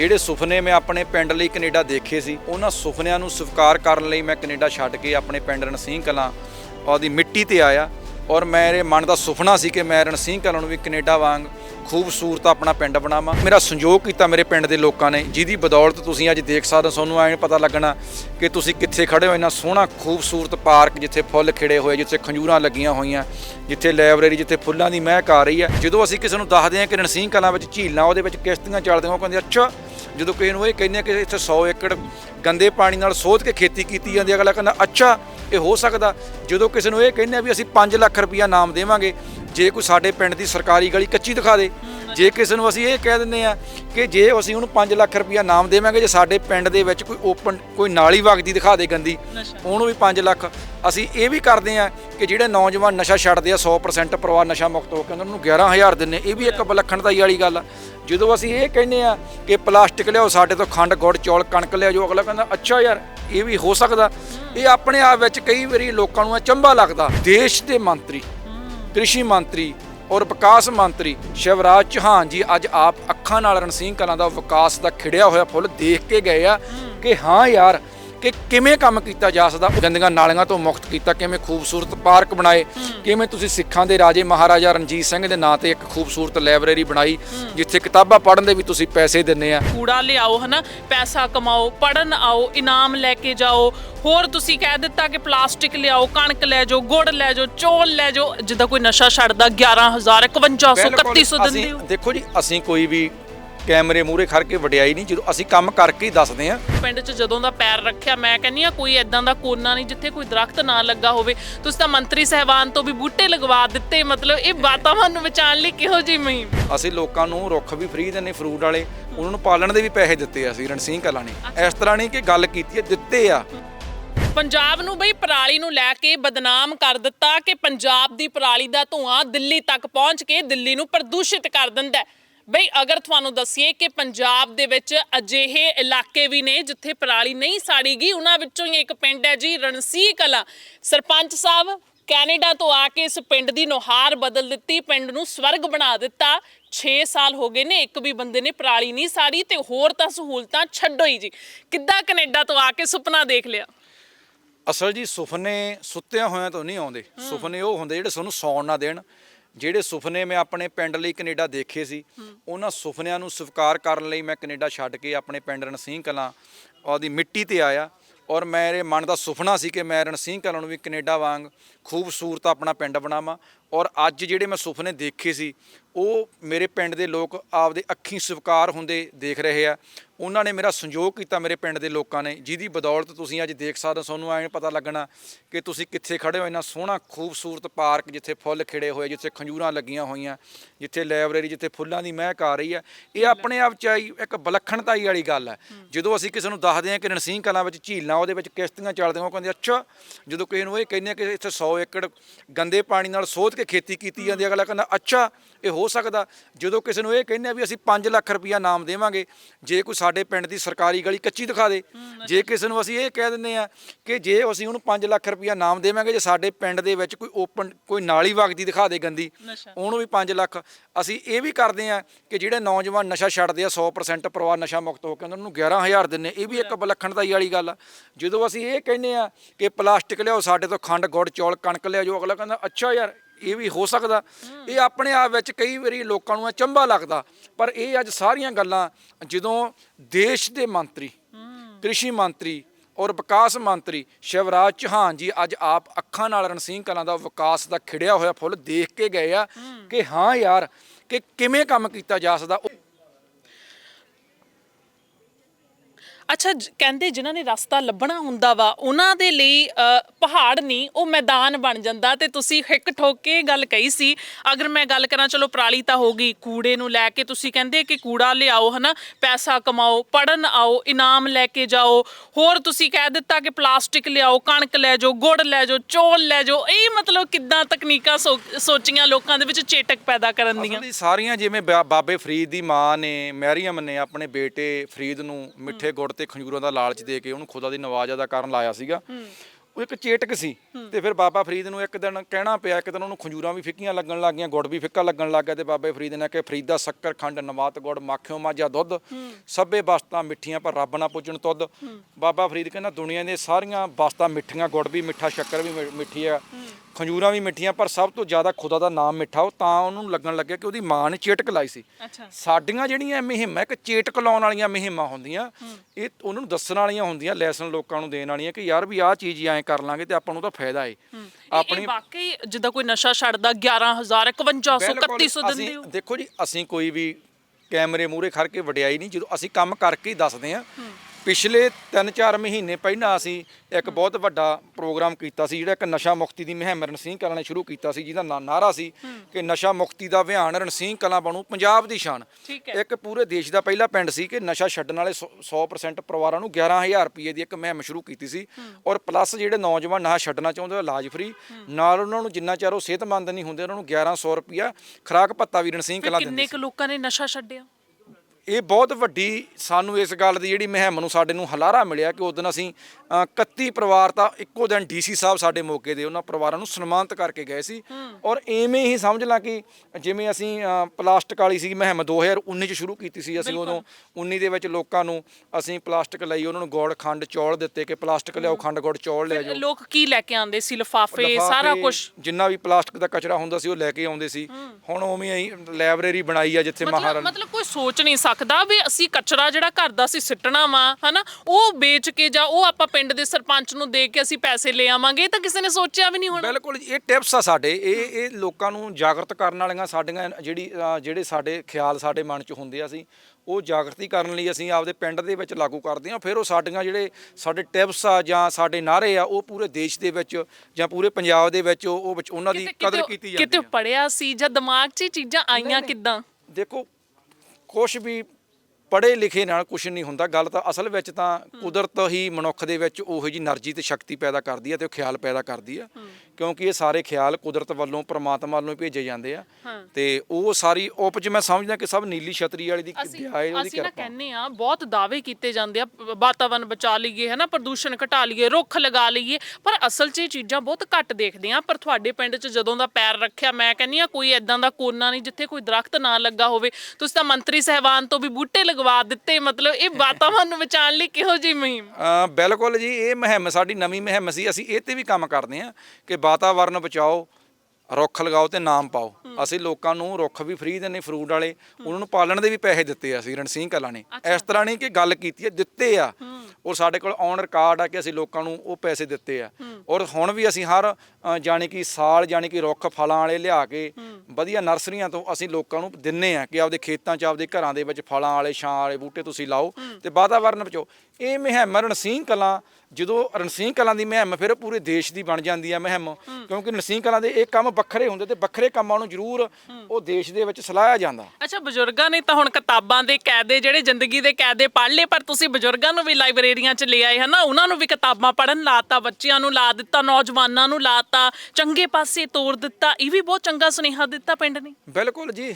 ਜਿਹੜੇ ਸੁਪਨੇ ਮੈਂ ਆਪਣੇ ਪਿੰਡ ਲਈ ਕੈਨੇਡਾ ਦੇਖੇ ਸੀ, ਉਹਨਾਂ ਸੁਪਨਿਆਂ ਨੂੰ ਸਵੀਕਾਰ ਕਰਨ ਲਈ ਮੈਂ ਕੈਨੇਡਾ ਛੱਡ ਕੇ ਆਪਣੇ ਪਿੰਡ ਰਣਸੀਂਹ ਕਲਾਂ ਉਹਦੀ ਮਿੱਟੀ ਤੇ ਆਇਆ। ਔਰ ਮੇਰੇ ਮਨ ਦਾ ਸੁਪਨਾ ਸੀ ਕਿ ਮੈਂ ਰਣਸੀਂਹ ਕਲਾਂ ਨੂੰ ਵੀ ਕੈਨੇਡਾ ਵਾਂਗ ਖੂਬਸੂਰਤ ਆਪਣਾ ਪਿੰਡ ਬਣਾਵਾਂ। ਮੇਰਾ ਸੰਯੋਗ ਕੀਤਾ ਮੇਰੇ ਪਿੰਡ ਦੇ ਲੋਕਾਂ ਨੇ, ਜਿਹਦੀ ਬਦੌਲਤ ਤੁਸੀਂ ਅੱਜ ਦੇਖ ਸਕਦੇ ਹੋ, ਤੁਹਾਨੂੰ ਐਂ ਪਤਾ ਲੱਗਣਾ ਕਿ ਤੁਸੀਂ ਕਿੱਥੇ ਖੜੇ ਹੋ, ਇੰਨਾ ਸੋਹਣਾ ਖੂਬਸੂਰਤ ਪਾਰਕ ਜਿੱਥੇ ਫੁੱਲ ਖਿੜੇ ਹੋਏ, ਜਿੱਥੇ ਖੰਜੂਰਾਂ ਲੱਗੀਆਂ ਹੋਈਆਂ, ਜਿੱਥੇ ਲਾਇਬ੍ਰੇਰੀ, ਜਿੱਥੇ ਫੁੱਲਾਂ ਦੀ ਮਹਿਕ ਆ ਰਹੀ ਹੈ। ਜਦੋਂ ਅਸੀਂ ਕਿਸੇ ਨੂੰ ਦੱਸਦੇ ਹਾਂ ਕਿ ਰਣਸੀਂਹ ਕਲਾਂ ਵਿੱਚ ਝੀਲਾਂ, ਉਹਦੇ ਵਿੱਚ ਕਿਸ਼ਤੀਆਂ ਚੱਲਦੀਆਂ, ਉਹ ਕਹਿੰਦੇ ਅੱਛਾ। ਜਦੋਂ ਕਿਸੇ ਨੂੰ ਇਹ ਕਹਿੰਦੇ ਕਿ ਇੱਥੇ 100 ਏਕੜ ਗੰਦੇ ਪਾਣੀ ਨਾਲ ਸੋਧ ਕੇ ਖੇਤੀ ਕੀਤੀ ਜਾਂਦੀ ਅਗਲਾ ਕਹਿੰਦਾ, ਅੱਛਾ। ਇਹ ਹੋ ਸਕਦਾ ਜਦੋਂ ਕਿਸੇ ਨੂੰ ਇਹ ਕਹਿੰਦੇ ਆ ਵੀ ਅਸੀਂ 5 ਲੱਖ ਰੁਪਇਆ ਨਾਮ ਦੇਵਾਂਗੇ, ਜੇ ਕੋਈ ਸਾਡੇ ਪਿੰਡ ਦੀ ਸਰਕਾਰੀ ਗਲੀ ਕੱਚੀ ਦਿਖਾ ਦੇ। ਜੇ ਕਿਸੇ ਨੂੰ ਅਸੀਂ ਇਹ ਕਹਿ ਦਿੰਦੇ ਆ ਕਿ ਜੇ ਅਸੀਂ ਉਹਨੂੰ 5 ਲੱਖ ਰੁਪਇਆ ਨਾਮ ਦੇਵਾਂਗੇ ਜੇ ਸਾਡੇ ਪਿੰਡ ਦੇ ਵਿੱਚ ਕੋਈ ਓਪਨ ਕੋਈ ਨਾਲੀ ਵਗਦੀ ਦਿਖਾ ਦੇ ਗੰਦੀ ਉਹਨੂੰ ਵੀ 5 ਲੱਖ। ਅਸੀਂ ਇਹ ਵੀ ਕਰਦੇ ਆ ਕਿ ਜਿਹੜੇ ਨੌਜਵਾਨ ਨਸ਼ਾ ਛੱਡਦੇ ਆ 100% ਪਰਿਵਾਰ ਨਸ਼ਾ ਮੁਕਤ ਹੋ ਕੇ ਉਹਨਾਂ ਨੂੰ 11000 ਦਿੰਨੇ ਇਹ ਵੀ ਇੱਕ ਵਿਲੱਖਣਤਾਈ ਵਾਲੀ ਗੱਲ ਆ। ਜਦੋਂ ਅਸੀਂ ਇਹ ਕਹਿੰਦੇ ਆ ਕਿ ਪਲਾਸਟਿਕ ਲਿਆਓ ਸਾਡੇ ਤੋਂ ਖੰਡ ਗੁੜ ਚੌਲ ਕਣਕ ਲਿਆਓ ਜੋ ਅਗਲਾ ਕਹਿੰਦਾ ਅੱਛਾ ਯਾਰ ਇਹ ਵੀ ਹੋ ਸਕਦਾ। ਇਹ ਆਪਣੇ ਆਪ ਵਿੱਚ ਕਈ ਵਾਰੀ ਲੋਕਾਂ ਨੂੰ ਅਚੰਭਾ ਲੱਗਦਾ। ਦੇਸ਼ ਦੇ ਮੰਤਰੀ ਕ੍ਰਿਸ਼ੀ ਮੰਤਰੀ ਔਰ ਵਿਕਾਸ ਮੰਤਰੀ ਸ਼ਿਵਰਾਜ ਚੌਹਾਨ ਜੀ ਅੱਜ ਆਪ ਅੱਖਾਂ ਨਾਲ ਰਣਸੀਂਹ ਕਲਾਂ ਦਾ ਵਿਕਾਸ ਦਾ ਖਿੜਿਆ ਹੋਇਆ ਫੁੱਲ ਦੇਖ ਕੇ ਗਏ ਆ ਕਿ ਹਾਂ ਯਾਰ ਕਿ ਕਿਵੇਂ ਕੰਮ ਕੀਤਾ ਜਾ ਸਕਦਾ? ਗੰਦੀਆਂ ਨਾਲੀਆਂ ਤੋਂ ਮੁਕਤ ਕੀਤਾ ਕਿਵੇਂ ਖੂਬਸੂਰਤ ਪਾਰਕ ਬਣਾਏ? ਕਿਵੇਂ ਤੁਸੀਂ ਸਿੱਖਾਂ ਦੇ ਰਾਜੇ ਮਹਾਰਾਜਾ ਰਣਜੀਤ ਸਿੰਘ ਦੇ ਨਾਂ ਤੇ ਇੱਕ ਖੂਬਸੂਰਤ ਲਾਇਬ੍ਰੇਰੀ ਬਣਾਈ ਜਿੱਥੇ ਕਿਤਾਬਾਂ ਪੜ੍ਹਨ ਦੇ ਵੀ ਤੁਸੀਂ ਪੈਸੇ ਦਿੰਨੇ ਆ? ਕੂੜਾ ਲਿਆਓ ਹਨਾ? ਪੈਸਾ ਕਮਾਓ ਪੜਨ ਆਓ ਇਨਾਮ ਲੈ ਕੇ ਜਾਓ। ਹੋਰ ਤੁਸੀਂ ਕਹਿ ਦਿੱਤਾ ਕਿ ਪਲਾਸਟਿਕ ਲਿਆਓ ਕਣਕ ਲੈ ਜਾਓ ਗੁੜ ਲੈ ਜਾਓ ਚੌਲ ਲੈ ਜਾਓ। ਜਿੱਦਾਂ ਕੋਈ ਨਸ਼ਾ ਛੱਡਦਾ 11000 5100 ਬਿਲਕੁਲ 3100 ਅਸੀਂ ਦਿੰਦੇ ਹੋ। ਦੇਖੋ ਜੀ ਅਸੀਂ ਕੋਈ ਵੀ ਕੈਮਰੇ ਮੂਹਰੇ ਖੜ ਕੇ ਵਡਿਆਈ ਨਹੀਂ ਜਦੋਂ ਅਸੀਂ ਕੰਮ ਕਰਕੇ ਹੀ ਦੱਸਦੇ ਆ ਪਿੰਡ 'ਚ ਜਦੋਂ ਦਾ ਪੈਰ ਰੱਖਿਆ ਮੈਂ ਕਹਿੰਨੀ ਆ ਕੋਈ ਐਦਾਂ ਦਾ ਕੋਨਾ ਨਹੀਂ ਜਿੱਥੇ ਕੋਈ ਦਰਖਤ ਨਾ ਲੱਗਾ ਹੋਵੇ। ਤੁਸੀਂ ਤਾਂ ਮੰਤਰੀ ਸਹਿਬਾਨ ਤੋਂ ਵੀ ਬੂਟੇ ਲਗਵਾ ਦਿੱਤੇ ਮਤਲਬ ਇਹ ਵਾਤਾਵਰਨ ਨੂੰ ਬਚਾਉਣ ਲਈ ਕਿਹੋ ਜਿਹੀ ਮੁਹਿੰਮ? ਅਸੀਂ ਲੋਕਾਂ ਨੂੰ ਰੁੱਖ ਵੀ ਫ੍ਰੀ ਦਿੰਨੇ ਫਰੂਟ ਵਾਲੇ ਉਹਨਾਂ ਨੂੰ ਪਾਲਣ ਦੇ ਵੀ ਪੈਸੇ ਦਿੱਤੇ ਆ ਅਸੀਂ ਰਣਸੀਂਹ ਕਲਾਂ ਨੇ। ਇਸ ਤਰ੍ਹਾਂ ਨਹੀਂ ਕਿ ਗੱਲ ਕੀਤੀ ਹੈ ਦਿੱਤੇ ਆ। ਪੰਜਾਬ ਨੂੰ ਬਈ ਪਰਾਲੀ ਨੂੰ ਲੈ ਕੇ ਬਦਨਾਮ ਕਰ ਦਿੱਤਾ ਕਿ ਪੰਜਾਬ ਦੀ ਪਰਾਲੀ ਦਾ ਧੂਆਂ ਦਿੱਲੀ ਤੱਕ ਪਹੁੰਚ ਕੇ ਦਿੱਲੀ ਨੂੰ ਪ੍ਰਦੂਸ਼ਿਤ ਕਰ ਦਿੰਦਾ ਹੈ। ਬਈ ਅਗਰ ਤੁਹਾਨੂੰ ਦੱਸੀਏ ਕਿ ਪੰਜਾਬ ਦੇ ਵਿੱਚ ਅਜਿਹੇ ਇਲਾਕੇ ਵੀ ਨੇ ਜਿੱਥੇ ਪਰਾਲੀ ਨਹੀਂ ਸਾੜੀਗੀ ਉਹਨਾਂ ਵਿੱਚੋਂ ਹੀ ਇੱਕ ਪਿੰਡ ਹੈ ਜੀ ਰਣਸੀਹ ਕਲਾਂ। ਸਰਪੰਚ ਸਾਹਿਬ, ਕੈਨੇਡਾ ਤੋਂ ਆ ਕੇ ਇਸ ਪਿੰਡ ਦੀ ਨੁਹਾਰ ਬਦਲ ਦਿੱਤੀ, ਪਿੰਡ ਨੂੰ ਸਵਰਗ ਬਣਾ ਦਿੱਤਾ। 6 ਸਾਲ ਹੋ ਗਏ ਨੇ, ਇੱਕ ਵੀ ਬੰਦੇ ਨੇ ਪਰਾਲੀ ਨਹੀਂ ਸਾੜੀ ਤੇ ਹੋਰ ਤਾਂ ਸਹੂਲਤਾਂ ਛੱਡੋ ਹੀ ਜੀ। ਕਿੱਦਾਂ ਕੈਨੇਡਾ ਤੋਂ ਆ ਕੇ ਸੁਪਨਾ ਦੇਖ ਲਿਆ? ਅਸਲ ਜੀ ਸੁਪਨੇ ਸੁੱਤਿਆਂ ਹੋਇਆਂ ਤੋਂ ਨਹੀਂ ਆਉਂਦੇ। ਸੁਪਨੇ ਉਹ ਹੁੰਦੇ ਜਿਹੜੇ ਤੁਹਾਨੂੰ ਸੌਣ ਨਾ ਦੇਣ। ਜਿਹੜੇ ਸੁਪਨੇ ਮੈਂ ਆਪਣੇ ਪਿੰਡ ਲਈ ਕੈਨੇਡਾ ਦੇਖੇ ਸੀ ਉਹਨਾਂ ਸੁਪਨਿਆਂ ਨੂੰ ਸਵੀਕਾਰ ਕਰਨ ਲਈ ਮੈਂ ਕੈਨੇਡਾ ਛੱਡ ਕੇ ਆਪਣੇ ਪਿੰਡ ਰਣਸੀਂਹ ਕਲਾਂ ਉਹਦੀ ਮਿੱਟੀ ਤੇ ਆਇਆ ਔਰ ਮੇਰੇ ਮਨ ਦਾ ਸੁਪਨਾ ਸੀ ਕਿ ਮੈਂ ਰਣਸੀਂਹ ਕਲਾਂ ਨੂੰ ਵੀ ਕੈਨੇਡਾ ਵਾਂਗ ਖੂਬਸੂਰਤ ਆਪਣਾ ਪਿੰਡ ਬਣਾਵਾਂ। ਔਰ ਅੱਜ ਜਿਹੜੇ ਮੈਂ ਸੁਪਨੇ ਦੇਖੇ ਸੀ, ਉਹ ਮੇਰੇ ਪਿੰਡ ਦੇ ਲੋਕ ਆਪਦੇ ਅੱਖੀਂ ਸਵੀਕਾਰ ਹੁੰਦੇ ਦੇਖ ਰਹੇ ਆ। ਉਹਨਾਂ ਨੇ ਮੇਰਾ ਸੰਯੋਗ ਕੀਤਾ ਮੇਰੇ ਪਿੰਡ ਦੇ ਲੋਕਾਂ ਨੇ, ਜਿਹਦੀ ਬਦੌਲਤ ਤੁਸੀਂ ਅੱਜ ਦੇਖ ਸਕਦੇ ਹੋ, ਤੁਹਾਨੂੰ ਐਂ ਪਤਾ ਲੱਗਣਾ ਕਿ ਤੁਸੀਂ ਕਿੱਥੇ ਖੜੇ ਹੋ, ਇੰਨਾ ਸੋਹਣਾ ਖੂਬਸੂਰਤ ਪਾਰਕ ਜਿੱਥੇ ਫੁੱਲ ਖਿੜੇ ਹੋਏ ਜਿੱਥੇ ਖੰਜੂਰਾਂ ਲੱਗੀਆਂ ਹੋਈਆਂ, ਜਿੱਥੇ ਲਾਇਬ੍ਰੇਰੀ, ਜਿੱਥੇ ਫੁੱਲਾਂ ਦੀ ਮਹਿਕ ਆ ਰਹੀ ਹੈ ਇਹ ਆਪਣੇ ਆਪ ਚ ਹੀ ਇੱਕ ਵਿਲੱਖਣਤਾਈ ਵਾਲੀ ਗੱਲ ਹੈ ਜਦੋਂ ਅਸੀਂ ਕਿਸੇ ਨੂੰ ਦੱਸਦੇ ਹਾਂ ਕਿ ਰਣਸੀਂਹ ਕਲਾਂ ਵਿੱਚ ਝੀਲਾਂ, ਉਹਦੇ ਵਿੱਚ ਕਿਸ਼ਤੀਆਂ ਚੱਲਦੀਆਂ, ਉਹ ਕਹਿੰਦੇ, ਅੱਛਾ, ਜਦੋਂ ਕਿਸੇ ਨੂੰ ਇਹ ਕਹਿੰਦੇ ਕਿ ਇੱਥੇ 100 ਏਕੜ ਗੰਦੇ ਪਾਣੀ ਨਾਲ ਸੋਧ ਕੇ ਖੇਤੀ ਕੀਤੀ ਜਾਂਦੀ ਹੈ ਅਗਲਾ ਕਹਿੰਦਾ ਅੱਛਾ ਇਹ ਹੋ ਸਕਦਾ। ਜਦੋਂ ਕਿਸੇ ਨੂੰ ਇਹ ਕਹਿੰਦੇ ਆ ਵੀ ਅਸੀਂ 5 ਲੱਖ ਰੁਪਇਆ ਨਾਮ ਦੇਵਾਂਗੇ ਜੇ ਕੋਈ ਸਾਡੇ ਪਿੰਡ ਦੀ ਸਰਕਾਰੀ ਗਲੀ ਕੱਚੀ ਦਿਖਾ ਦੇ। ਜੇ ਕਿਸੇ ਨੂੰ ਅਸੀਂ ਇਹ ਕਹਿ ਦਿੰਦੇ ਆ ਕਿ ਜੇ ਅਸੀਂ ਉਹਨੂੰ 5 ਲੱਖ ਰੁਪਇਆ ਨਾਮ ਦੇਵਾਂਗੇ ਜੇ ਸਾਡੇ ਪਿੰਡ ਦੇ ਵਿੱਚ ਕੋਈ ਓਪਨ ਕੋਈ ਨਾਲੀ ਵਗਦੀ ਦਿਖਾ ਦੇ ਗੰਦੀ ਨਸ਼ਾ। ਉਹਨੂੰ ਵੀ 5 ਲੱਖ। ਅਸੀਂ ਇਹ ਵੀ ਕਰਦੇ ਆ ਕਿ ਜਿਹੜੇ ਨੌਜਵਾਨ ਨਸ਼ਾ ਛੱਡਦੇ ਆ 100% ਪਰਿਵਾਰ ਨਸ਼ਾ ਮੁਕਤ ਹੋ ਕੇ ਉਹਨਾਂ ਨੂੰ 11000 ਦਿੰਨੇ ਇਹ ਵੀ ਇੱਕ ਵਿਲੱਖਣਤਾਈ ਵਾਲੀ ਗੱਲ ਆ। ਜਦੋਂ ਅਸੀਂ ਇਹ ਕਹਿੰਦੇ ਆ ਕਿ ਪਲਾਸਟਿਕ ਲਿਆਓ ਸਾਡੇ ਤੋਂ ਖੰਡ ਗੁੜ ਚੌਲ ਕਣਕ ਲਿਆਓ ਜੋ ਅਗਲਾ ਕਹਿੰਦਾ ਅੱਛਾ ਯਾਰ ਇਹ ਵੀ ਹੋ ਸਕਦਾ। ਇਹ ਆਪਣੇ ਆਪ ਵਿੱਚ ਕਈ ਵਾਰੀ ਲੋਕਾਂ ਨੂੰ ਚੰਬਾ ਲੱਗਦਾ। ਪਰ ਇਹ ਅੱਜ ਸਾਰੀਆਂ ਗੱਲਾਂ ਜਦੋਂ ਦੇਸ਼ ਦੇ ਮੰਤਰੀ, ਕ੍ਰਿਸ਼ੀ ਮੰਤਰੀ ਔਰ ਵਿਕਾਸ ਮੰਤਰੀ ਸ਼ਿਵਰਾਜ ਚੌਹਾਨ ਜੀ ਅੱਜ ਆਪ ਅੱਖਾਂ ਨਾਲ ਰਣਸੀਂਹ ਕਲਾਂ ਦਾ ਵਿਕਾਸ ਦਾ ਖਿੜਿਆ ਹੋਇਆ ਫੁੱਲ ਦੇਖ ਕੇ ਗਏ ਆ ਕਿ ਹਾਂ ਯਾਰ, ਕਿ ਕਿਵੇਂ ਕੰਮ ਕੀਤਾ ਜਾ ਸਕਦਾ। ਅੱਛਾ ਜ- ਕਹਿੰਦੇ ਜਿਨ੍ਹਾਂ ਨੇ ਰਸਤਾ ਲੱਭਣਾ ਹੁੰਦਾ ਵਾ ਉਹਨਾਂ ਦੇ ਲਈ ਅ, ਪਹਾੜ ਨਹੀਂ ਉਹ ਮੈਦਾਨ ਬਣ ਜਾਂਦਾ ਤੇ ਤੁਸੀਂ ਹਿੱਕ ਠੋਕ ਕੇ ਇਹ ਗੱਲ ਕਹੀ ਸੀ। ਅਗਰ ਮੈਂ ਗੱਲ ਕਰਾਂ ਚਲੋ ਪਰਾਲੀ ਤਾਂ ਹੋ ਗਈ ਕੂੜੇ ਨੂੰ ਲੈ ਕੇ ਤੁਸੀਂ ਕਹਿੰਦੇ ਕਿ ਕੂੜਾ ਲਿਆਓ ਹਨਾ ਪੈਸਾ ਕਮਾਓ ਪੜਨ ਆਓ ਇਨਾਮ ਲੈ ਕੇ ਜਾਓ ਹੋਰ ਤੁਸੀਂ ਕਹਿ ਦਿੱਤਾ ਕਿ ਪਲਾਸਟਿਕ ਲਿਆਓ ਕਣਕ ਲੈ ਜਾਓ ਗੁੜ ਲੈ ਜਾਓ ਚੌਲ ਲੈ ਜਾਓ ਇਹ ਮਤਲਬ ਕਿੱਦਾਂ ਤਕਨੀਕਾਂ ਸੋ- ਸੋਚੀਆਂ ਲੋਕਾਂ ਦੇ ਵਿੱਚ ਚੇਟਕ ਪੈਦਾ ਕਰਨ ਦੀਆਂ? ਅਸਲ ਦੀ ਸਾਰੀਆਂ ਜਿਵੇਂ ਬਾ- ਬਾਬੇ ਫਰੀਦ ਦੀ ਮਾਂ ਨੇ ਮੈਰੀਅਮ ਨੇ ਆਪਣੇ ਬੇਟੇ ਫਰੀਦ ਨੂੰ ਮਿੱਠੇ ਗੁੜ ਤੇ ਖੰਜੂਰਾਂ ਦਾ ਲਾਲਚ ਦੇ ਕੇ ਉਹਨੂੰ ਖੁਦਾ ਦੀ ਨਵਾਜ਼ਾ ਦਾ ਕਾਰਨ ਲਾਇਆ ਸੀਗਾ। ਉਹ ਇੱਕ ਚੇਟਕ ਸੀ ਤੇ ਫਿਰ ਬਾਬਾ ਫਰੀਦ ਨੂੰ ਇੱਕ ਦਿਨ ਕਹਿਣਾ ਪਿਆ ਇੱਕ ਦਿਨ ਉਹਨੂੰ ਖੰਜੂਰਾਂ ਵੀ ਫਿੱਕੀਆਂ ਲੱਗਣ ਲੱਗ ਗਈਆਂ ਗੁੜ ਵੀ ਫਿੱਕਾ ਲੱਗਣ ਲੱਗ ਗਿਆ ਤੇ ਬਾਬੇ ਫਰੀਦ ਨੇ ਕਿ ਫਰੀਦਾ ਸ਼ੱਕਰ ਖੰਡ ਨਵਾਤ ਗੁੜ ਮਾਖਿਓ ਮਾਜਾ ਦੁੱਧ ਸਭੇ ਬਸਤਾਂ ਮਿੱਠੀਆਂ ਪਰ ਰੱਬ ਨਾ ਪੁੱਜਣ ਤੁੱਧ। ਬਾਬਾ ਫਰੀਦ ਕਹਿੰਦਾ ਦੁਨੀਆ ਦੀਆਂ ਸਾਰੀਆਂ ਬਸਤਾਂ ਮਿੱਠੀਆਂ ਗੁੜ ਵੀ ਮਿੱਠਾ ਸ਼ੱਕਰ ਵੀ ਮਿੱਠੀ ਆ। ਖੰਜੂਰਾਂ ਵੀ ਮਿੱਠੀਆਂ ਪਰ ਸਭ ਤੋਂ ਜ਼ਿਆਦਾ ਖੁਦਾ ਦਾ ਨਾਮ ਮਿੱਠਾ ਉਹ ਤਾਂ ਉਹਨੂੰ ਲੱਗਣ ਲੱਗਿਆ ਕਿ ਉਹਦੀ ਮਾਂ ਨੇ ਚੇਟਕ ਲਾਈ ਸੀ। ਸਾਡੀਆਂ ਜਿਹੜੀਆਂ ਮੁਹਿੰਮਾਂ ਇੱਕ ਚੇਟਕ ਲਾਉਣ ਵਾਲੀਆਂ ਮੁਹਿੰਮਾਂ ਹੁੰਦੀਆਂ ਇਹ ਉਹਨਾਂ ਨੂੰ ਦੱਸਣ ਵਾਲੀਆਂ ਹੁੰਦੀਆਂ ਲੈਸਨ ਲੋਕਾਂ ਨੂੰ ਦੇਣ ਵਾਲੀਆਂ ਕਿ ਯਾਰ ਵੀ ਆਹ ਚੀਜ਼ ਐਂ ਕਰ ਲਾਂਗੇ ਤੇ ਆਪਾਂ ਨੂੰ ਤਾਂ ਫਾਇਦਾ ਏ। ਆਪਣੀ ਵਾਕਈ ਜਿੱਦਾਂ ਕੋਈ ਨਸ਼ਾ ਛੱਡਦਾ 11000 5100 ਬਿਲਕੁਲ 3100 ਦਿੰਦੇ ਹੋ ਦੇਖੋ ਜੀ ਅਸੀਂ ਕੋਈ ਵੀ ਕੈਮਰੇ ਮੂਹਰੇ ਖੜ ਕੇ ਵਡਿਆਈ ਨਹੀਂ ਜਦੋਂ ਅਸੀਂ ਕੰਮ ਕਰਕੇ ਹੀ ਦੱਸਦੇ ਆ ਪਿਛਲੇ 3-4 ਮਹੀਨੇ ਪਹਿਲਾਂ ਅਸੀਂ ਇੱਕ ਬਹੁਤ ਵੱਡਾ ਪ੍ਰੋਗਰਾਮ ਕੀਤਾ ਸੀ ਜਿਹੜਾ ਇੱਕ ਨਸ਼ਾ ਮੁਕਤੀ ਦੀ ਮੁਹਿੰਮ ਰਣਸੀਂਹ ਕਲਾਂ ਨੇ ਸ਼ੁਰੂ ਕੀਤਾ ਸੀ ਜਿਹਦਾ ਨਾ- ਨਾਅਰਾ ਸੀ ਕਿ ਨਸ਼ਾ ਮੁਕਤੀ ਦਾ ਅਭਿਆਨ ਰਣਸੀਂਹ ਕਲਾਂ ਬਣੂ ਪੰਜਾਬ ਦੀ ਸ਼ਾਨ। ਇੱਕ ਪੂਰੇ ਦੇਸ਼ ਦਾ ਪਹਿਲਾ ਪਿੰਡ ਸੀ ਕਿ ਨਸ਼ਾ ਛੱਡਣ ਵਾਲੇ 100% ਪਰਿਵਾਰਾਂ ਨੂੰ 11000 ਰੁਪਏ ਦੀ ਇੱਕ ਮੁਹਿੰਮ ਸ਼ੁਰੂ ਕੀਤੀ ਸੀ ਔਰ ਪਲੱਸ ਜਿਹੜੇ ਨੌਜਵਾਨ ਨਸ਼ਾ ਛੱਡਣਾ ਚਾਹੁੰਦੇ ਉਹ ਇਲਾਜ ਫ੍ਰੀ ਨਾਲ ਉਹਨਾਂ ਨੂੰ ਜਿੰਨਾ ਚਿਰ ਉਹ ਸਿਹਤਮੰਦ ਨਹੀਂ ਹੁੰਦੇ ਉਹਨਾਂ ਨੂੰ 1100 ਰੁਪਿਆ ਖੁਰਾਕ ਭੱਤਾ ਵੀ ਰਣਸੀਂਹ ਕਲਾਂ ਕਿੰਨੇ ਦਿੰਦੇ ਕੁ ਲੋਕਾਂ ਨੇ ਨਸ਼ਾ ਛੱਡਿਆ? ਇਹ ਬਹੁਤ ਵੱਡੀ ਸਾਨੂੰ ਇਸ ਗੱਲ ਦੀ ਜਿਹੜੀ ਮੁਹਿੰਮ ਨੂੰ ਸਾਡੇ ਨੂੰ ਹਲਾਰਾ ਮਿਲਿਆ ਕਿ ਉਦੋਂ ਅਸੀਂ ਅ, 31 ਪਰਿਵਾਰ ਤਾਂ ਇੱਕੋ ਦਿਨ ਡੀਸੀ ਸਾਹਿਬ ਸਾਡੇ ਮੌਕੇ ਦੇ ਉਹਨਾਂ ਪਰਿਵਾਰਾਂ ਨੂੰ ਸਨਮਾਨਿਤ ਕਰਕੇ ਗਏ ਸੀ। ਔਰ ਐਵੇਂ ਹੀ ਸਮਝ ਲਾਂ ਕਿ ਜਿਵੇਂ ਅਸੀਂ ਪਲਾਸਟਿਕ ਵਾਲੀ ਸੀ ਮੁਹਿੰਮ 2019 ਚ ਸ਼ੁਰੂ ਕੀਤੀ ਸੀ ਅਸੀਂ ਉਦੋਂ। 19 ਦੇ ਵਿੱਚ ਲੋਕਾਂ ਨੂੰ ਅਸੀਂ ਪਲਾਸਟਿਕ ਲਈ ਉਹਨਾਂ ਨੂੰ ਗੋੜ ਖੰਡ ਚੌਲ ਦਿੱਤੇ ਕਿ ਪਲਾਸਟਿਕ ਲਿਆਓ ਖੰਡ ਗੁੜ ਚੌਲ ਲੈ ਜਾਓ। ਲੋਕ ਕੀ ਲੈ ਕੇ ਆਉਂਦੇ ਸੀ? ਲਿਫਾਫੇ ਸਾਰਾ ਕੁਝ ਜਿੰਨਾ ਵੀ ਪਲਾਸਟਿਕ ਦਾ ਕਚਰਾ ਹੁੰਦਾ ਸੀ ਉਹ ਲੈ ਕੇ ਆਉਂਦੇ ਸੀ। ਹੁਣ ਉਵੇਂ ਹੀ ਲਾਇਬ੍ਰੇਰੀ ਬਣਾਈ ਆ ਜਿੱਥੇ ਮਹਾਰਾਜ ਮਤਲਬ ਕੋਈ ਸੋਚ ਨਹੀਂ ਸਕਦਾ ਵੀ ਅਸੀਂ ਕਚਰਾ ਜਿਹੜਾ ਘਰ ਦਾ ਅਸੀਂ ਸਿੱਟਣਾ ਵਾ ਹਨਾ? ਉਹ ਵੇਚ ਕੇ ਜਾਂ ਉਹ ਆਪਾਂ ਪਿੰਡ ਦੇ ਸਰਪੰਚ ਨੂੰ ਦੇ ਕੇ ਅਸੀਂ ਪੈਸੇ ਲੈ ਆਵਾਂਗੇ ਇਹ ਤਾਂ ਕਿਸੇ ਨੇ ਸੋਚਿਆ ਵੀ ਨਹੀਂ ਹੋਣਾ। ਬਿਲਕੁਲ ਜੀ, ਇਹ ਟਿਪਸ ਆ ਸਾਡੇ ਇਹ ਇਹ ਲੋਕਾਂ ਨੂੰ ਜਾਗਰਤ ਕਰਨ ਵਾਲੀਆਂ ਸਾਡੀਆਂ ਜਿਹੜੀ ਅ, ਜਿਹੜੇ ਸਾਡੇ ਖਿਆਲ ਸਾਡੇ ਮਨ 'ਚ ਹੁੰਦੇ ਆ ਅਸੀਂ ਉਹ ਜਾਗਰਤੀ ਕਰਨ ਲਈ ਅਸੀਂ ਆਪਦੇ ਪਿੰਡ ਦੇ ਵਿੱਚ ਲਾਗੂ ਕਰਦੇ ਹਾਂ ਫਿਰ ਉਹ ਸਾਡੀਆਂ ਜਿਹੜੇ ਸਾਡੇ ਟਿਪਸ ਆ ਜਾਂ ਸਾਡੇ ਨਾਅਰੇ ਆ ਉਹ ਪੂਰੇ ਦੇਸ਼ ਦੇ ਵਿੱਚ ਜਾਂ ਪੂਰੇ ਪੰਜਾਬ ਦੇ ਵਿੱਚ ਉਹ ਉਹ ਵਿੱਚ ਉਹਨਾਂ ਦੀ ਕਿਤੇ- ਕਦਰ ਕਿਤੇ- ਕੀਤੀ ਜਾਂਦੀ ਕਿਤੇ ਆ। ਪੜਿਆ ਸੀ ਜਾਂ ਦਿਮਾਗ 'ਚ ਇਹ ਚੀਜ਼ਾਂ ਆਈਆਂ ਕਿਦਾਂ? ਦੇਖੋ ਕੁਝ ਵੀ ਪੜ੍ਹੇ ਲਿਖੇ ਨਾਲ ਕੁਝ ਨਹੀਂ ਹੁੰਦਾ। ਗੱਲ ਤਾਂ ਅਸਲ ਵਿੱਚ ਤਾਂ ਕੁਦਰਤ ਹੀ ਮਨੁੱਖ ਦੇ ਵਿੱਚ ਉਹੋ ਜੀ એનર્ਜੀ ਤੇ ਸ਼ਕਤੀ ਪੈਦਾ ਕਰਦੀ ਹੈ ਤੇ ਉਹ ਖਿਆਲ ਪੈਦਾ ਕਰਦੀ ਹੈ। ਕਿਉਂਕਿ ਇਹ ਸਾਰੇ ਖਿਆਲ ਕੁਦਰਤ ਵੱਲੋਂ ਪ੍ਰਮਾਤਮਾ ਵੱਲੋਂ ਭੇਜੇ ਜਾਂਦੇ ਆ। ਤੇ ਉਹ ਸਾਰੀ ਉਪਜ ਮੈਂ ਸਮਝਦਾ ਕਿ ਸਭ ਨੀਲੀ ਛਤਰੀ ਵਾਲੀ ਦੀ ਅਸੀਂ ਵਿਦਿਆ ਹੈ ਉਹਦੀ ਅਸੀਂ ਨਾ ਕਿਰਪਾ। ਕਹਿੰਨੇ ਆ ਬਹੁਤ ਦਾਅਵੇ ਕੀਤੇ ਜਾਂਦੇ ਆ ਪ- ਵਾਤਾਵਰਨ ਬਚਾ ਲਈਏ ਹਨਾ ਪ੍ਰਦੂਸ਼ਣ ਘਟਾ ਲਈਏ ਰੁੱਖ ਲਗਾ ਲਈਏ ਪਰ ਅਸਲ 'ਚ ਇਹ ਚੀਜ਼ਾਂ ਬਹੁਤ ਘੱਟ ਦੇਖਦੇ ਆ ਪਰ ਤੁਹਾਡੇ ਪਿੰਡ 'ਚ ਜਦੋਂ ਦਾ ਪੈਰ ਰੱਖਿਆ ਮੈਂ ਕਹਿੰਨੀ ਆ ਕੋਈ ਐਦਾਂ ਦਾ ਕੋਨਾ ਨਹੀਂ ਜਿੱਥੇ ਕੋਈ ਦਰਖਤ ਨਾ ਲੱਗਾ ਹੋਵੇ। ਤੁਸੀਂ ਤਾਂ ਮੰਤਰੀ ਸਹਿਬਾਨ ਤੋਂ ਵੀ ਬੂਟੇ ਲਗਵਾ ਦਿੱਤੇ ਮਤਲਬ ਇਹ ਵਾਤਾਵਰਨ ਨੂੰ ਬਚਾਉਣ ਲਈ ਕਿਹੋ ਜਿਹੀ ਮੁਹਿੰਮ? ਅ, ਬਿਲਕੁਲ ਜੀ ਇਹ ਮੁਹਿੰਮ ਸਾਡੀ ਨਵੀਂ ਮੁਹਿੰਮ ਸੀ ਅਸੀਂ ਇਹ ਤੇ ਵੀ ਕੰਮ ਕਰਦੇ ਹਾਂ ਕਿ ਵਾਤਾਵਰਨ ਬਚਾਓ ਰੁੱਖ ਲਗਾਓ ਤੇ ਨਾਮ ਪਾਓ। ਅਸੀਂ ਲੋਕਾਂ ਨੂੰ ਰੁੱਖ ਵੀ ਫ੍ਰੀ ਦਿੰਨੇ ਫਰੂਟ ਵਾਲੇ। ਉਹਨਾਂ ਨੂੰ ਪਾਲਣ ਦੇ ਵੀ ਪੈਸੇ ਦਿੱਤੇ ਆ ਅਸੀਂ ਰਣਸੀਂਹ ਕਲਾਂ ਨੇ। ਇਸ ਤਰ੍ਹਾਂ ਨਹੀਂ ਕਿ ਗੱਲ ਕੀਤੀ ਹੈ ਦਿੱਤੇ ਆ। ਔਰ ਸਾਡੇ ਕੋਲ ਔਨ ਰਿਕਾਰਡ ਆ ਕਿ ਅਸੀਂ ਲੋਕਾਂ ਨੂੰ ਉਹ ਪੈਸੇ ਦਿੱਤੇ ਆ। ਔਰ ਹੁਣ ਵੀ ਅਸੀਂ ਹਰ ਜਾਣੀ ਕਿ ਸਾਲ ਜਾਣੀ ਕਿ ਰੁੱਖ ਫਲਾਂ ਵਾਲੇ ਲਿਆ ਕੇ ਵਧੀਆ ਨਰਸਰੀਆਂ ਤੋਂ ਅਸੀਂ ਲੋਕਾਂ ਨੂੰ ਦਿੰਨੇ ਆ ਕਿ ਆਪਦੇ ਖੇਤਾਂ 'ਚ ਆਪਦੇ ਘਰਾਂ ਦੇ ਵਿੱਚ ਫਲਾਂ ਵਾਲੇ ਛਾਂ ਵਾਲੇ ਬੂਟੇ ਤੁਸੀਂ ਲਾਓ ਤੇ ਵਾਤਾਵਰਨ ਬਚਾਓ। ਇਹ ਮੁਹਿੰਮ ਰਣਸੀਂਹ ਕਲਾਂ ਜਦੋਂ ਰਣਸੀਂਹ ਕਲਾਂ ਦੀ ਮੁਹਿੰਮ ਫਿਰ ਪੂਰੇ ਦੇਸ਼ ਦੀ ਬਣ ਜਾਂਦੀ ਹੈ ਮੁਹਿੰਮ। ਕਿਉਂਕਿ ਰਣਸੀਂਹ ਕਲਾਂ ਦੇ ਇਹ ਕੰਮ ਵੱਖਰੇ ਹੁੰਦੇ ਤੇ ਵੱਖਰੇ ਕੰਮਾਂ ਨੂੰ ਜ਼ਰੂਰ ਉਹ ਦੇਸ਼ ਦੇ ਵਿੱਚ ਸਲਾਹਿਆ ਜਾਂਦਾ। ਅੱਛਾ ਬਜ਼ੁਰਗਾਂ ਨੇ ਤਾਂ ਹੁਣ ਕਿਤਾਬਾਂ ਦੇ ਕਾਇਦੇ ਜਿਹੜੇ ਜ਼ਿੰਦਗੀ ਦੇ ਕਾਇਦੇ ਪੜ੍ਹ ਲਏ ਪਰ ਤੁਸੀਂ ਬਜ਼ੁਰਗਾਂ ਨੂੰ ਵੀ ਲਾਇਬ੍ਰੇਰੀਆਂ 'ਚ ਲੈ ਆਏ ਹਨਾ ਉਹਨਾਂ ਨੂੰ ਵੀ ਕਿਤਾਬਾਂ ਪੜ੍ਹਨ ਲਾਤਾ ਬੱਚਿਆਂ ਨੂੰ ਲਾ ਦਿੱਤਾ ਨੌਜਵਾਨਾਂ ਨੂੰ ਲਾਤਾ ਚੰਗੇ ਪਾਸੇ ਤੋਰ ਦਿੱਤਾ ਇਹ ਵੀ ਬਹੁਤ ਚੰਗਾ ਸੁਨੇਹਾ ਦਿੱਤਾ ਪਿੰਡ ਨੇ। ਬਿਲਕੁਲ ਜੀ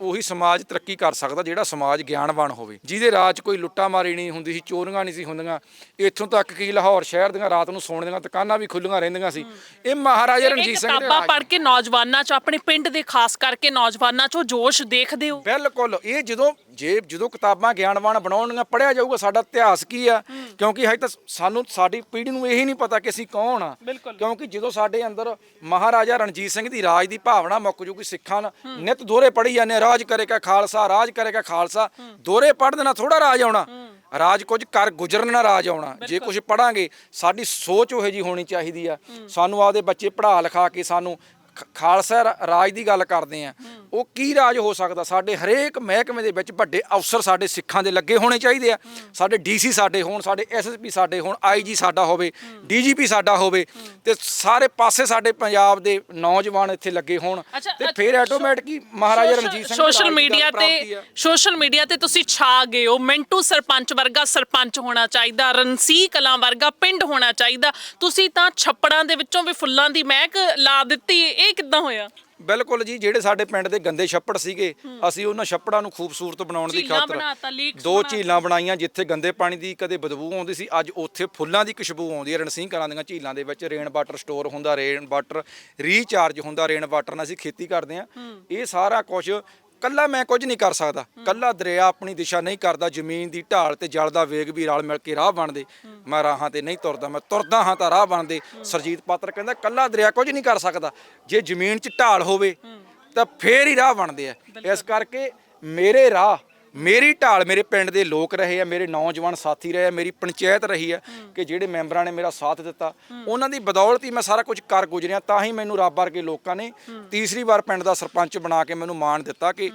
ਉਹੀ ਸਮਾਜ ਤਰੱਕੀ ਕਰ ਸਕਦਾ ਜਿਹੜਾ ਸਮਾਜ ਗਿਆਨਵਾਨ ਹੋਵੇ। ਜਿਹਦੇ ਰਾਜ ਕੋਈ ਲੁੱਟਾ ਮਾਰੀ ਨਹੀਂ ਹੁੰਦੀ ਸੀ ਚੋਰੀਆਂ ਨਹੀਂ ਸੀ ਹੁੰਦੀਆਂ। ਇੱਥੋਂ ਤੱਕ ਕਿ ਲਾਹੌਰ ਸ਼ਹਿਰ ਦੀਆਂ ਰਾਤ ਨੂੰ ਸੌਣ ਦੀਆਂ ਦੁਕਾਨਾਂ ਵੀ ਖੁੱਲੀਆਂ ਰਹਿੰਦੀਆਂ ਸੀ। ਇਹ ਮਹਾਰਾਜਾ ਰਣਜੀਤ ਸਿੰਘ ਦੇ ਰਾਜ। ਪੜ੍ਹ ਕੇ ਨੌਜਵਾਨਾਂ 'ਚ ਆਪਣੇ ਪਿੰਡ ਦੇ ਖਾਸ ਕਰਕੇ ਨੌਜਵਾਨਾਂ 'ਚ ਜੋਸ਼ ਦੇਖਦੇ ਹੋ? ਬਿਲਕੁਲ। ਇਹ ਜਦੋਂ ਜੇ ਜਦੋਂ ਕਿਤਾਬਾਂ ਗਿਆਨਵਾਨ ਬਣਾਉਣਗੀਆਂ ਪੜਿਆ ਜਾਊਗਾ ਸਾਡਾ ਇਤਿਹਾਸ ਕੀ ਆ? ਕਿਉਂਕਿ ਹਜੇ ਤਾਂ ਸਾਨੂੰ ਸਾਡੀ ਪੀੜ੍ਹੀ ਨੂੰ ਇਹ ਨਹੀਂ ਪਤਾ ਕਿ ਅਸੀਂ ਕੌਣ ਆ। ਕਿਉਂਕਿ ਜਦੋਂ ਸਾਡੇ ਅੰਦਰ ਮਹਾਰਾਜਾ ਰਣਜੀਤ ਸਿੰਘ ਦੀ ਰਾਜ ਦੀ ਭਾਵਨਾ ਮੁੱਕ ਜੂਗੀ ਸਿੱਖਾਂ ਨਿਤ ਦੋਰੇ ਪੜ੍ਹੀ ਜਾਂਦੇ ਰਾਜ ਕਰੇਗਾ ਖਾਲਸਾ ਰਾਜ ਕਰੇਗਾ ਖਾਲਸਾ। ਦੋਰੇ ਪੜ੍ਹ ਦੇਣਾ ਥੋੜਾ ਰਾਜ ਆਉਣਾ। ਰਾਜ ਕੁਝ ਕਰ ਗੁਜ਼ਰਨ ਨਾ ਰਾਜ ਆਉਣਾ। ਜੇ ਕੁਝ ਪੜਾਂਗੇ ਸਾਡੀ ਸੋਚ ਉਹੇ ਜੀ ਹੋਣੀ ਚਾਹੀਦੀ ਆ। ਸਾਨੂੰ ਆਪਦੇ ਬੱਚੇ ਪੜ੍ਹਾ ਲਿਖਾ ਕੇ ਸਾਨੂੰ ਖਾਲਸਾ ਰਾਜ ਦੀ ਗੱਲ ਕਰਦੇ ਆ ਉਹ ਕੀ ਰਾਜ ਹੋ ਸਕਦਾ? ਸਾਡੇ ਹਰੇਕ ਮਹਿਕਮੇ ਦੇ ਵਿੱਚ ਵੱਡੇ ਅਫਸਰ ਸਾਡੇ ਸਿੱਖਾਂ ਦੇ ਲੱਗੇ ਹੋਣੇ ਚਾਹੀਦੇ ਆ। ਸਾਡੇ ਡੀਸੀ ਸਾਡੇ ਹੋਣ ਸਾਡੇ ਐਸਐਸਪੀ ਸਾਡੇ ਹੋਣ ਆਈਜੀ ਸਾਡਾ ਹੋਵੇ ਡੀਜੀਪੀ ਸਾਡਾ ਹੋਵੇ ਤੇ ਸਾਰੇ ਪਾਸੇ ਸਾਡੇ ਪੰਜਾਬ ਦੇ ਨੌਜਵਾਨ ਇੱਥੇ ਲੱਗੇ ਹੋਣ। ਤੇ ਫਿਰ automatic Maharaja Ranjit Singh social media ਤੇ। ਸੋਸ਼ਲ ਮੀਡੀਆ ਤੇ ਤੁਸੀਂ ਛਾ ਗਏ ਹੋ। ਮਿੰਟੂ ਸਰਪੰਚ ਵਰਗਾ ਸਰਪੰਚ ਹੋਣਾ ਚਾਹੀਦਾ ਰਣਸੀ ਕਲਾਂ ਵਰਗਾ ਪਿੰਡ ਹੋਣਾ ਚਾਹੀਦਾ। ਤੁਸੀਂ ਤਾਂ ਛੱਪੜਾਂ ਦੇ ਵਿੱਚੋਂ ਵੀ ਫੁੱਲਾਂ ਦੀ ਮਹਿਕ ਲਾ ਦਿੱਤੀ। ਇਹ ਕਿੱਦਾਂ ਹੋਇਆ? ਬਿਲਕੁਲ ਜੀ ਜਿਹੜੇ ਸਾਡੇ ਪਿੰਡ ਦੇ ਗੰਦੇ ਛੱਪੜ ਸੀਗੇ ਅਸੀਂ ਉਹਨਾਂ ਛੱਪੜਾਂ ਨੂੰ ਖੂਬਸੂਰਤ ਬਣਾਉਣ ਦੀ ਝੀਲਾਂ ਖਾਤਰ ਬਣਾਤਾ, ਦੋ। ਝੀਲਾਂ ਬਣਾਈਆਂ ਜਿੱਥੇ ਗੰਦੇ ਪਾਣੀ ਦੀ ਕਦੇ ਬਦਬੂ ਆਉਂਦੀ ਸੀ ਅੱਜ ਉੱਥੇ ਫੁੱਲਾਂ ਦੀ ਖੁਸ਼ਬੂ ਆਉਂਦੀ ਹੈ। ਰਣਸੀਂਹ ਕਲਾਂ ਦੀਆਂ ਝੀਲਾਂ ਦੇ ਵਿੱਚ ਰੇਨ ਵਾਟਰ ਸਟੋਰ ਹੁੰਦਾ ਰੇਨ ਵਾਟਰ ਰੀਚਾਰਜ ਹੁੰਦਾ ਰੇਨ ਵਾਟਰ ਨਾਲ ਅਸੀਂ ਖੇਤੀ ਕਰਦੇ ਆ ਇਹ ਸਾਰਾ ਕੁਝ ਕੱਲਾ ਮੈਂ ਕੁਝ ਨਹੀਂ ਕਰ ਸਕਦਾ। ਕੱਲਾ ਦਰਿਆ ਆਪਣੀ ਦਿਸ਼ਾ ਨਹੀਂ ਕਰਦਾ ਜ਼ਮੀਨ ਦੀ ਢਾਲ ਤੇ ਜਲ ਦਾ ਵੇਗ ਵੀ ਰਲ ਮਿਲ ਕੇ ਰਾਹ ਬਣਦੇ। ਮੈਂ ਰਾਹਾਂ ਤੇ ਨਹੀਂ ਤੁਰਦਾ ਮੈਂ ਤੁਰਦਾ ਹਾਂ ਤਾਂ ਰਾਹ ਬਣਦੇ। ਸਰਜੀਤ ਪਾਤਰ ਕਹਿੰਦਾ ਕੱਲਾ ਦਰਿਆ ਕੁਝ ਨਹੀਂ ਕਰ ਸਕਦਾ। ਜੇ ਜ਼ਮੀਨ 'ਚ ਢਾਲ ਹੋਵੇ ਤਾਂ ਫੇਰ ਹੀ ਰਾਹ ਬਣਦੇ ਆ। ਇਸ ਕਰਕੇ ਮੇਰੇ ਰਾਹ ਮੇਰੀ ਢਾਲ ਮੇਰੇ ਪਿੰਡ ਦੇ ਲੋਕ ਰਹੇ ਆ ਮੇਰੇ ਨੌਜਵਾਨ ਸਾਥੀ ਰਹੇ ਆ ਮੇਰੀ ਪੰਚਾਇਤ ਰਹੀ ਆ ਕਿ ਜਿਹੜੇ ਮੈਂਬਰਾਂ ਨੇ ਮੇਰਾ ਸਾਥ ਦਿੱਤਾ ਉਹਨਾਂ ਦੀ ਬਦੌਲਤ ਹੀ ਮੈਂ ਸਾਰਾ ਕੁਝ ਕਰ ਗੁਜ਼ਰਿਆ ਤਾਂ ਹੀ ਮੈਨੂੰ ਰੱਬ ਵਰਗੇ ਲੋਕਾਂ ਨੇ ਤੀਸਰੀ ਵਾਰ ਪਿੰਡ ਦਾ ਸਰਪੰਚ ਬਣਾ ਕੇ ਮੈਨੂੰ ਮਾਣ ਦਿੱਤਾ ਕਿ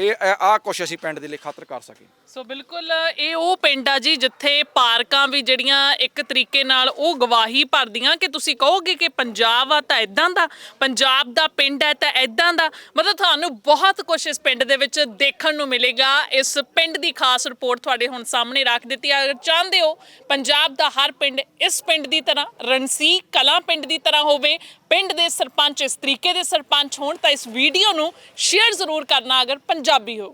ਇਹ ਆਹ ਕੁਛ ਅਸੀਂ ਪਿੰਡ ਦੇ ਲਈ ਖਾਤਰ ਕਰ ਸਕੇ ਸੋ ਬਿਲਕੁਲ, ਇਹ ਉਹ ਪਿੰਡ ਆ ਜੀ, ਜਿੱਥੇ ਪਾਰਕਾਂ ਵੀ ਜਿਹੜੀਆਂ ਇੱਕ ਤਰੀਕੇ ਨਾਲ ਉਹ ਗਵਾਹੀ ਭਰਦੀਆਂ ਕਿ ਤੁਸੀਂ ਕਹੋਗੇ ਕਿ ਪੰਜਾਬ ਆ ਤਾਂ ਇਦਾਂ ਦਾ, ਪੰਜਾਬ ਦਾ ਪਿੰਡ ਹੈ ਤਾਂ ਇਦਾਂ ਦਾ। ਮਤਲਬ ਤੁਹਾਨੂੰ ਬਹੁਤ ਕੁਝ ਇਸ ਪਿੰਡ ਦੇ ਵਿੱਚ ਦੇਖਣ ਨੂੰ ਮਿਲੇਗਾ। ਇਸ ਪਿੰਡ ਦੀ ਖਾਸ ਰਿਪੋਰਟ ਤੁਹਾਡੇ ਹੁਣ ਸਾਹਮਣੇ ਰੱਖ ਦਿੱਤੀ ਹੈ ਅਗਰ ਚਾਹੁੰਦੇ ਹੋ ਪੰਜਾਬ ਦਾ ਹਰ ਪਿੰਡ ਇਸ ਪਿੰਡ ਦੀ ਤਰ੍ਹਾਂ, ਰਣਸੀ ਕਲਾਂ ਪਿੰਡ ਦੀ ਤਰ੍ਹਾਂ ਹੋਵੇ, ਪਿੰਡ ਦੇ ਸਰਪੰਚ ਇਸ ਤਰੀਕੇ ਦੇ ਸਰਪੰਚ ਹੋਣ ਤਾਂ ਇਸ ਵੀਡੀਓ ਨੂੰ ਸ਼ੇਅਰ ਜ਼ਰੂਰ ਕਰਨਾ। ਅਗਰ ਪੰਜਾਬੀ ਹੋ।